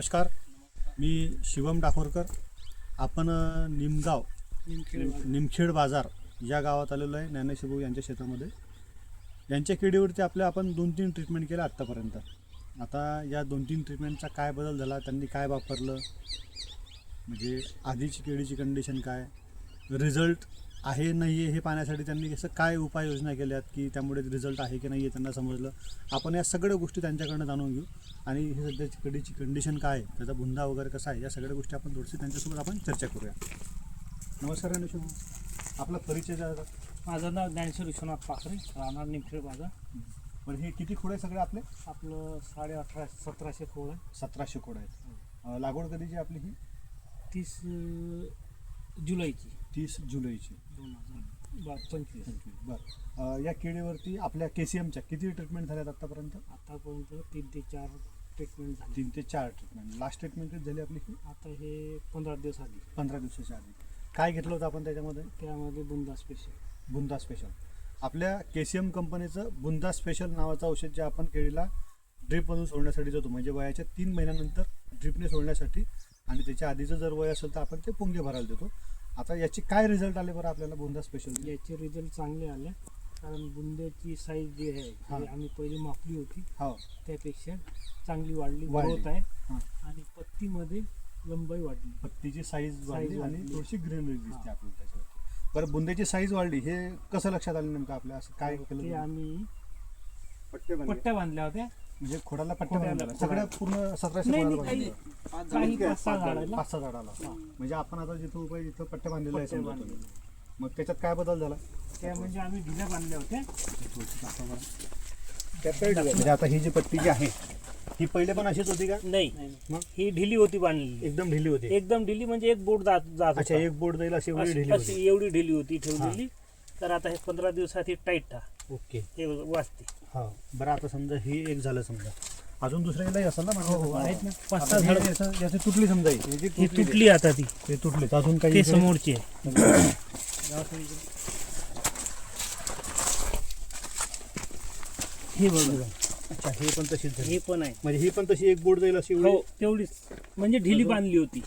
नमस्कार. मी शिवम डाकोरकर. आपण निमगाव निमखेड बाजार या गावात आलेलो आहे ज्ञानेश्वर भाऊ यांच्या शेतामध्ये. यांच्या किडीवरती आपल्या आपण दोन तीन ट्रीटमेंट केल्या आत्तापर्यंत. आता या दोन तीन ट्रीटमेंटचा काय बदल झाला त्यांनी काय वापरलं? म्हणजे आधीची केळीची कंडिशन काय? रिझल्ट आहे नाही आहे हे पाहण्यासाठी त्यांनी असं काय उपाययोजना केल्यात की त्यामुळे रिझल्ट आहे की नाही आहे त्यांना समजलं? आपण या सगळ्या गोष्टी त्यांच्याकडनं जाणून घेऊ. आणि ही सध्याची केळीची कंडिशन काय आहे त्याचा बुंदा वगैरे कसा आहे या सगळ्या गोष्टी आपण थोडीशी त्यांच्यासोबत आपण चर्चा करूया. नमस्कार ज्ञानेश्वर. आपला परिचय जरा. माझं नाव ज्ञानेश्वर विश्वनाथ पाखरे राहणार निमखेड बाजार. पण हे किती खोड आहे सगळे आपले? आपलं साडे अठरा सतराशे खोळ आहे. सतराशे खोड आहेत. लागवड कधीची आपली ही? तीस जुलैची. तीस जुलैची. दोन हजार. बा पंचवीस. बरं. या केळीवरती आपल्या के सी एमच्या किती ट्रीटमेंट झाल्यात आतापर्यंत? आतापर्यंत तीन ते चार ट्रीटमेंट झाली. तीन ते चार ट्रीटमेंट लास्ट ट्रीटमेंट कधी झाली आपली? आता हे पंधरा दिवस आधी. पंधरा दिवसाच्या आधी. काय घेतलं होतं आपण त्याच्यामध्ये? त्यामध्ये बुंदा स्पेशल बुंदा स्पेशल आपल्या के सी एम कंपनीचं बुंदा स्पेशल नावाचं औषध जे आपण केळीला ड्रिपमधून सोडण्यासाठी जातो म्हणजे वयाच्या तीन महिन्यानंतर ड्रिपने सोडण्यासाठी आणि त्याच्या आधीचं जर वय असेल तर आपण ते पुंगे भरायला देतो. आता याचे काय रिझल्ट आले बरं आपल्याला बुंदा स्पेशल याचे रिझल्ट चांगले आले. कारण बुंद्याची साईज जी आहे आम्ही पहिली मापली होती हो. त्यापेक्षा चांगली वाढली. ग्रोथ आहे. आणि पत्तीमध्ये लंबाई वाढली. पत्तीची साईज वाढली आणि. थोडीशी ग्रीनरी दिसते. आपल्याला त्याच्यावरती. बरं बुंद्याची साईज वाढली. हे कसं लक्षात आलं नेमकं आपल्या? असं काय केलं? आम्ही. पट्ट्या बांधल्या होत्या. म्हणजे खोडाला पट्टे बांधले सगळ्या पूर्ण सतराशे नाही, खोडाला नाही, बांधले. काही पाच सहा झाडाला. पाच सहा झाडाला. म्हणजे आपण आता जिथं उभं आहे तिथं पट्टे बांधलेले आहे समजा. तुम्ही. मग त्याच्यात काय बदल झाला? त्या म्हणजे आम्ही ढिल्या बांधल्या होत्या. म्हणजे आता ही जी पट्टी जी आहे ही पहिले पण अशीच होती का? नाही. मग? ही ढिली होती बांधलेली. एकदम ढिली होती. एकदम ढिली म्हणजे एक बोट जात जात अच्छा होता. एक बोर्ड जाईल अशी एवढी अशी ढिली अशी होती एवढी ढिली होती ठेवलेली. तर आता हे पंधरा दिवसात ही टाईट ठा ओके. हे वाचते हा बरं आता समजा ही एक झालं समजा. अजून दुसऱ्या काही असेल ना हो, हो, म्हणजे? आहेत ना. आता पाच सहा ही झाडं. याचं- तुटली समजा ही. ही ही तुटली आता ती. ते तुटली अजून काही ते समोरची आहे. हे बघा. अच्छा हे पण तशीच झाली. हे पण आहे. म्हणजे ही पण तशी एक बोर्ड जाईल अशी एवढी? हो तेवढीच. म्हणजे ढिली बांधली होती.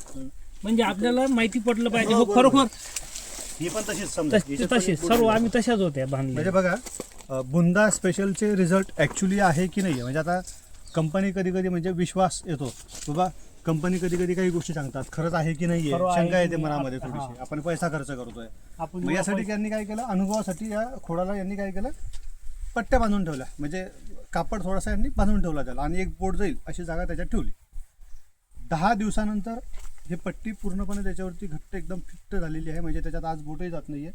म्हणजे आपल्याला माहिती पडलं पाहिजे. हो खरोखर ही पण तशीच समजा. तश- याच्यात पण तसेच एक board सर्व जाईल. आम्ही तशाच होत्या म्हणजे बांधल्या बघा अ, बुंदा स्पेशलचे रिझल्ट ॲक्च्युली आहे की नाही म्हणजे आता कंपनी कधी कधी म्हणजे विश्वास येतो. बाबा कंपनी कधी कधी काही गोष्टी सांगतात. खरंच आहे की नाही आहे शंका येते नाही, मनामध्ये थोडीशी. आपण पैसा खर्च करतोय. मग यासाठी जेव्हा यांनी काय केलं? अनुभवासाठी या खोडाला यांनी काय केलं? पट्ट्या बांधून ठेवल्या. म्हणजे कापड थोडासा यांनी बांधून ठेवला त्याला आणि एक बोट जाईल अशी जागा त्याच्यात ठेवली. दहा दिवसानंतर ही पट्टी पूर्णपणे त्याच्यावरती घट्ट एकदम फिट्ट झालेली आहे. म्हणजे त्याच्यात आज बोटही जात नाहीये.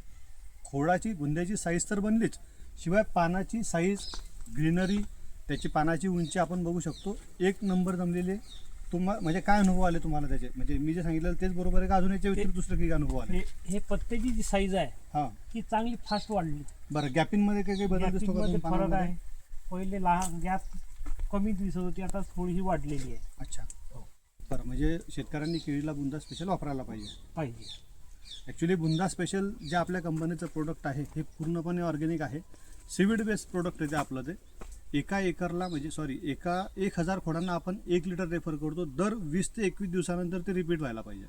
खोडाची बुंद्याची साईज तर बनलीच. शिवाय पानाची साईज ग्रीनरी त्याची पानाची उंची आपण बघू शकतो. एक नंबर जमलेली आहे. तुम्हा म्हणजे काय अनुभव आले तुम्हाला त्याचे? म्हणजे मी जे सांगितलं तेच बरोबर आहे का? अजून याच्या व्यतिरिक्त दुसरे काही अनुभव आले? हे हे पत्त्याची जी साईज आहे हां. ती चांगली फास्ट वाढली. बरं गॅपिंगमध्ये काही काही बदल दिसतो का मध्ये तुम्हाला फरक? आहे. पहिले लहान गॅप कमी दिसत होती आता थोडीशी वाढलेली आहे. अच्छा. बरं म्हणजे शेतकऱ्यांनी केळीला बुंदा स्पेशल वापरायला पाहिजे. पाहिजे. ॲक्च्युली बुंदा स्पेशल जे आपल्या कंपनीचं प्रोडक्ट आहे हे पूर्णपणे ऑर्गॅनिक आहे. सीविड बेस्ड प्रोडक्ट आहे ते आपलं ते. एका एकरला म्हणजे सॉरी एका एक हजार खोडांना आपण एक लिटर रेफर करतो. दर वीस ते एकवीस दिवसानंतर ते रिपीट व्हायला पाहिजे.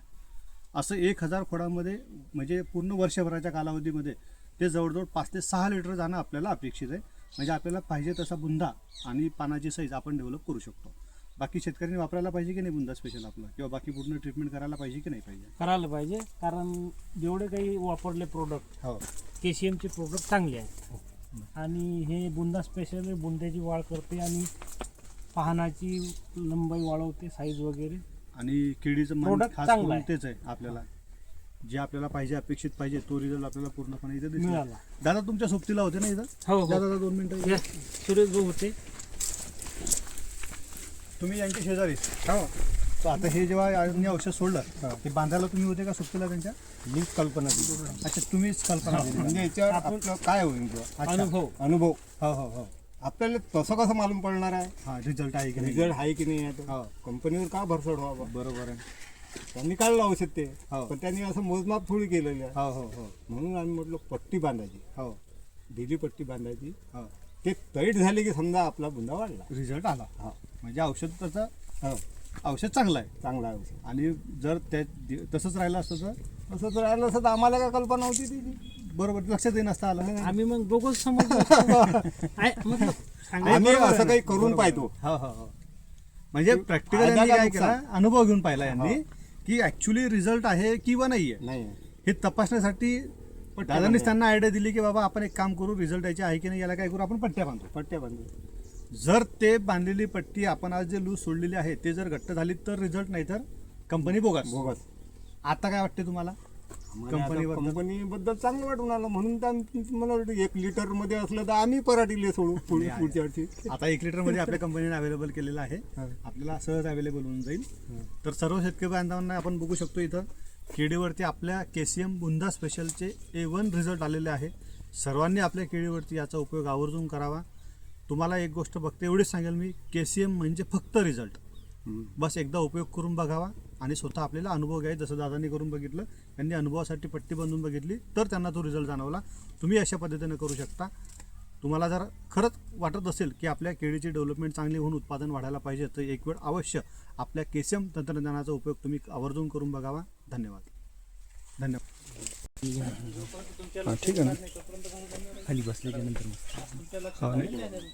असं एक हजार खोडांमध्ये म्हणजे पूर्ण वर्षभराच्या कालावधीमध्ये ते जवळजवळ पाच ते सहा लिटर जाणं आपल्याला अपेक्षित आहे. म्हणजे आपल्याला पाहिजे तसा बुंदा आणि पानाची साईज आपण डेव्हलप करू शकतो. बाकी शेतकऱ्यांनी वापरायला पाहिजे की नाही बुंदा स्पेशल आपलं? किंवा बाकी पूर्ण ट्रीटमेंट करायला पाहिजे की नाही पाहिजे? करायला पाहिजे. कारण जेवढे काही वापरले प्रोडक्ट हो. के सी एमचे प्रोडक्ट चांगले आहेत. आणि हे बुंदा स्पेशल बुंद्याची वाढ करते आणि पाहनाची लंबाई वाढवते साईज वगैरे. आणि केळीचं मन Product खास चांगलं करून आहे. तेच आहे आपल्याला. जे आपल्याला पाहिजे अपेक्षित पाहिजे तो रिझल्ट आपल्याला पूर्णपणे इथे दिसला. मिळाला. दादा तुमच्या सोबतीला होते ना इथं? हो हो. दादा दोन मिनिटं. सुरेश भाऊ होते. तुम्ही यांच्या शेजारी हो. तर आता हे जेव्हा औषध सोडलं ते बांधायला तुम्ही होते का सुट्टीला त्यांच्या? मीच कल्पना दिली. अच्छा तुम्हीच कल्पना दिली? म्हणजे याच्यावर आपण- आपलं काय होईल. अनुभव. अनुभव. हो हो हो. आपल्याला तसं कसं मालूम पडणार आहे? हा रिझल्ट आहे की नाही? रिझल्ट आहे की नाही आहे हो. कंपनीवर का भरसड व्हावा? बरोबर आहे. त्यांनी काढलं औषध ते. हो. पण त्यांनी असं मोजमाप थोडी केलेलं आहे. हो हो हो. म्हणून आम्ही म्हटलं पट्टी बांधायची. हो. ढिली पट्टी बांधायची. हो. ते तैट झाले की समजा आपला बुंदा वाढला. रिझल्ट आला. हा. म्हणजे औषध त्याचा हो. औषध चांगलं आहे. चांगला आहे औषध. आणि जर त्या तसंच राहिलं असतं तर? असं जर राहिलं असं तर आम्हाला काय कल्पना होती त्याची बरोबर लक्षात येईन असतं आलं. आम्ही मग दोघंच समजलो. सांगायचं आम्ही असं. काही करून पाहतो. हो हो हो. म्हणजे प्रॅक्टिकल फायदा यांनी का काय नुकसान? केला? अनुभव घेऊन पाहिला यांनी की ऍक्च्युली रिझल्ट आहे किंवा नाहीये. नाही. हे तपासण्यासाठी दादांनीच. त्यांना आयडिया दिली की बाबा आपण एक काम करू रिझल्ट याचे आहे की नाही याला काय करू आपण पट्ट्या बांधू. पट्ट्या बांधू. जर ते बांधलेली पट्टी आपण आज जे लूज सोडलेली आहे ते जर घट्ट झाली तर रिझल्ट नाही तर कंपनी बोगस. बोगस. आता काय वाटते तुम्हाला? कंपनीबद्दल? कंपनी बद्दल? चांगलं वाटून आलं. म्हणून तर आम्ही मला वाटतं एक लिटरमध्ये असलं तर आम्ही पराठीले सोडू पुढ- पुढच्या वर्षी आता एक लिटरमध्ये आपल्या कंपनीने अवेलेबल केलेलं आहे. आपल्याला सहज अवेलेबल होऊन जाईल. तर सर्व शेतकरी बांधवांना आपण बघू शकतो इथं केळीवरती आपल्या के सी एम बुंदा स्पेशलचे ए वन रिझल्ट आलेले आहे. सर्वांनी आपल्या केळीवरती याचा उपयोग आवर्जून करावा. तुम्हाला एक गोष्ट बघते एवढीच सांगेल मी के सी एम म्हणजे फक्त रिझल्ट. बस एकदा उपयोग करून बघावा आणि स्वतः आपल्याला अनुभव घ्याय जसं दादांनी करून बघितलं त्यांनी अनुभवासाठी पट्टी बांधून बघितली तर त्यांना तो रिझल्ट जाणवला. तुम्ही अशा पद्धतीने करू शकता. तुम्हाला जर खरंच वाटत असेल की आपल्या केळीची डेव्हलपमेंट चांगली होऊन उत्पादन वाढायला पाहिजे तर एक वेळ अवश्य आपल्या केसीएम तंत्रज्ञानाचा उपयोग तुम्ही आवर्जून करून बघावा. धन्यवाद. धन्यवाद. ठीक आहे ना. खाली बसल्याच्या नंतर हो, नाही?